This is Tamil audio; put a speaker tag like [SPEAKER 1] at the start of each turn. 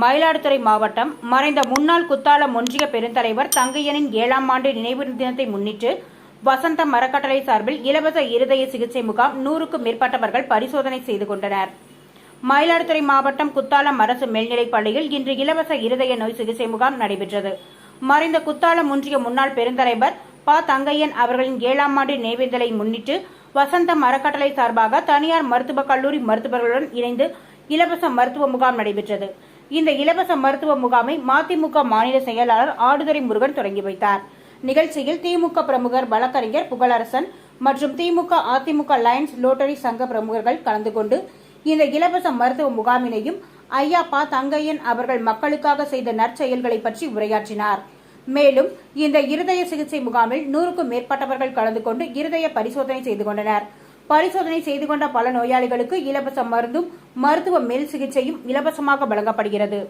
[SPEAKER 1] மயிலாடுதுறை மாவட்டம் மறைந்த முன்னாள் குத்தாலம் ஒன்றிய பெருந்தலைவர் தங்கையனின் ஏழாம் ஆண்டு நினைவு தினத்தை முன்னிட்டு வசந்த மரக்கட்டளை சார்பில் இலவச இருதய சிகிச்சை முகாம் நூறுக்கும் மேற்பட்டவர்கள் பரிசோதனை செய்து கொண்டனர். மயிலாடுதுறை மாவட்டம் குத்தாலம் அரசு மேல்நிலைப் பள்ளியில் இன்று இலவச இருதய நோய் சிகிச்சை முகாம் நடைபெற்றது. மறைந்த குத்தாலம் ஒன்றிய முன்னாள் பெருந்தலைவர் ப. தங்கையன் அவர்களின் ஏழாம் ஆண்டு நினைவேந்தலை முன்னிட்டு வசந்த மரக்கட்டளை சார்பாக தனியார் மருத்துவக் கல்லூரி மருத்துவர்களுடன் இணைந்து இலவச மருத்துவ முகாம் நடைபெற்றது. இந்த இலவச மருத்துவ முகாமை மதிமுக மாநில செயலாளர் ஆடுதுறை முருகன் தொடங்கி வைத்தார். நிகழ்ச்சியில் திமுக பிரமுகர் வழக்கறிஞர் புகழரசன் மற்றும் திமுக அதிமுக லயன்ஸ் லோட்டரி சங்க பிரமுகர்கள் கலந்து கொண்டு இந்த இலவச மருத்துவ முகாமினையும் ஐயா பா தங்கையன் அவர்கள் மக்களுக்காக செய்த நற்செயல்களை பற்றி உரையாற்றினார். மேலும் இந்த இருதய சிகிச்சை முகாமில் நூறுக்கும் மேற்பட்டவர்கள் கலந்து கொண்டு இருதய பரிசோதனை செய்து கொண்டனர். பரிசோதனை செய்து கொண்ட பல நோயாளிகளுக்கு இலவச மருந்தும் மருத்துவ மேல் சிகிச்சையும் இலவசமாக வழங்கப்படுகிறது.